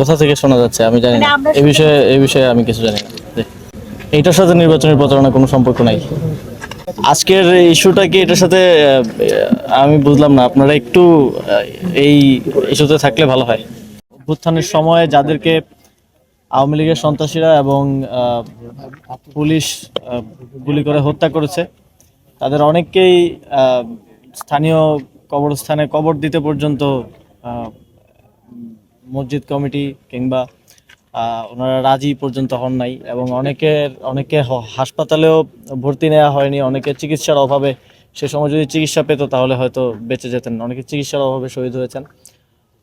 কোথা থেকে শোনা যাচ্ছে? আমি জানি মানে না এই বিষয়ে এই বিষয়ে আমি কিছু জানি না। জি। এইটার সাথে নির্বাচনের প্রচারণা কোনো সম্পর্ক নাই। আজকের ইস্যুটা কি এটার সাথে আমি বুঝলাম না। আপনারা একটু এই ইস্যুতে থাকলে ভালো হয়। অভ্যুত্থানের সময় যাদেরকে আওয়ামী লীগের সন্ত্রাসীরা এবং পুলিশ গুলি করে হত্যা করেছে তাদের অনেককেই আহ, স্থানীয় কবরস্থানে কবর দিতে পর্যন্ত আহ, মসজিদ কমিটি কিংবা ওনারা রাজি পর্যন্ত হন নাই এবং অনেকের অনেকে হাসপাতালেও ভর্তি নেওয়া হয়নি অনেকে চিকিৎসার অভাবে সে সময় যদি চিকিৎসা পেত তাহলে হয়তো বেঁচে যেতেন অনেকে চিকিৎসার অভাবে শহীদ হয়েছেন।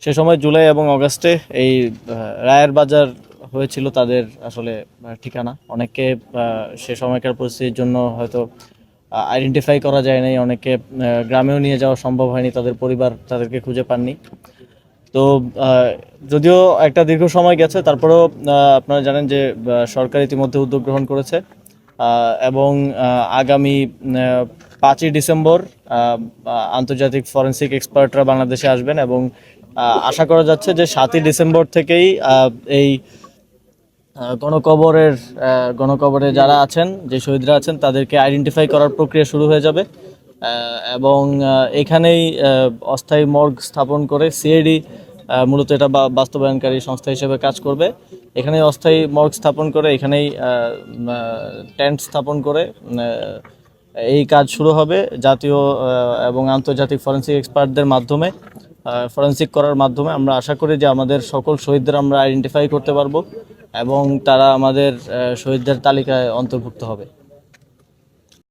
সে সময় জুলাই এবং অগাস্টে এই রায়ের বাজার হয়েছিল তাদের আসলে ঠিকানা। অনেকে সে সময়কার পরিস্থিতির জন্য হয়তো আইডেন্টিফাই করা যায় নাই অনেকে গ্রামেও নিয়ে যাওয়া সম্ভব হয়নি, তাদের পরিবার তাদেরকে খুঁজে পাননি। তো যদিও একটা দীর্ঘ সময় গেছে, তারপরেও আপনারা জানেন যে সরকার ইতিমধ্যে উদ্যোগ গ্রহণ করেছে এবং আগামী পাঁচই ডিসেম্বর আন্তর্জাতিক ফরেন্সিক এক্সপার্টরা বাংলাদেশে আসবেন এবং আশা করা যাচ্ছে যে সাতই ডিসেম্বর থেকেই এই গণকবরের গণকবরে যারা আছেন, যে শহীদরা আছেন, তাদেরকে আইডেন্টিফাই করার প্রক্রিয়া শুরু হয়ে যাবে এবং এখানেই অস্থায়ী মর্গ স্থাপন করে সিআইডি মূলত এটা বাস্তবায়নকারী সংস্থা হিসেবে কাজ করবে। এখানেই অস্থায়ী মর্গ স্থাপন করে এখানেই টেন্ট স্থাপন করে এই কাজ শুরু হবে। জাতীয় এবং আন্তর্জাতিক ফরেন্সিক এক্সপার্টদের মাধ্যমে ফরেন্সিক করার মাধ্যমে আমরা আশা করি যে আমাদের সকল শহীদদের আমরা আইডেন্টিফাই করতে পারব এবং তারা আমাদের শহীদদের তালিকায় অন্তর্ভুক্ত হবে।